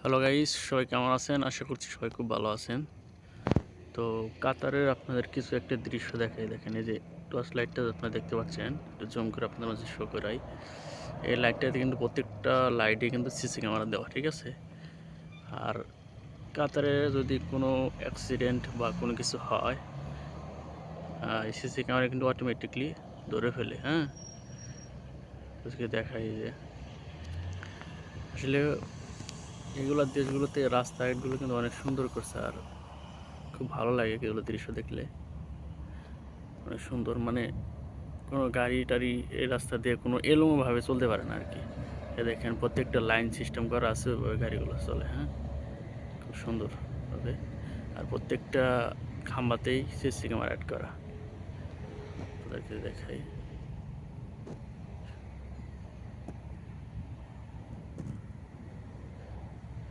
Hello guys সবাই কেমন আছেন? আশা করছি সবাই খুব ভালো আছেন। তো কাতারের আপনাদের কিছু একটা দৃশ্য দেখাই। দেখেন, এই যে টর্চ লাইটটা আপনারা দেখতে পাচ্ছেন জুম করে আপনাদের মাঝে শো করাই। এই লাইটটাতে কিন্তু প্রত্যেকটা লাইটে কিন্তু সিসি ক্যামেরা দেওয়া, ঠিক আছে? আর কাতারে যদি কোনো অ্যাক্সিডেন্ট বা কোনো কিছু হয় এই সিসি ক্যামেরা কিন্তু অটোমেটিকলি ধরে ফেলে হ্যাঁ? দেখাই যে, আসলে এগুলো দেশগুলোতে রাস্তাঘাটগুলো কিন্তু অনেক সুন্দর করছে আর খুব ভালো লাগে এগুলো দৃশ্য দেখলে। অনেক সুন্দর মানে কোনো গাড়ি টাড়ি এই রাস্তা দিয়ে কোনো এলোমোভাবে চলতে পারে না আর কি এ দেখেন প্রত্যেকটা লাইন সিস্টেম করা আছে ওই গাড়িগুলো চলে হ্যাঁ? খুব সুন্দরভাবে আর প্রত্যেকটা খাম্বাতেই সিসি ক্যামেরা অ্যাড করা। তাদেরকে দেখাই।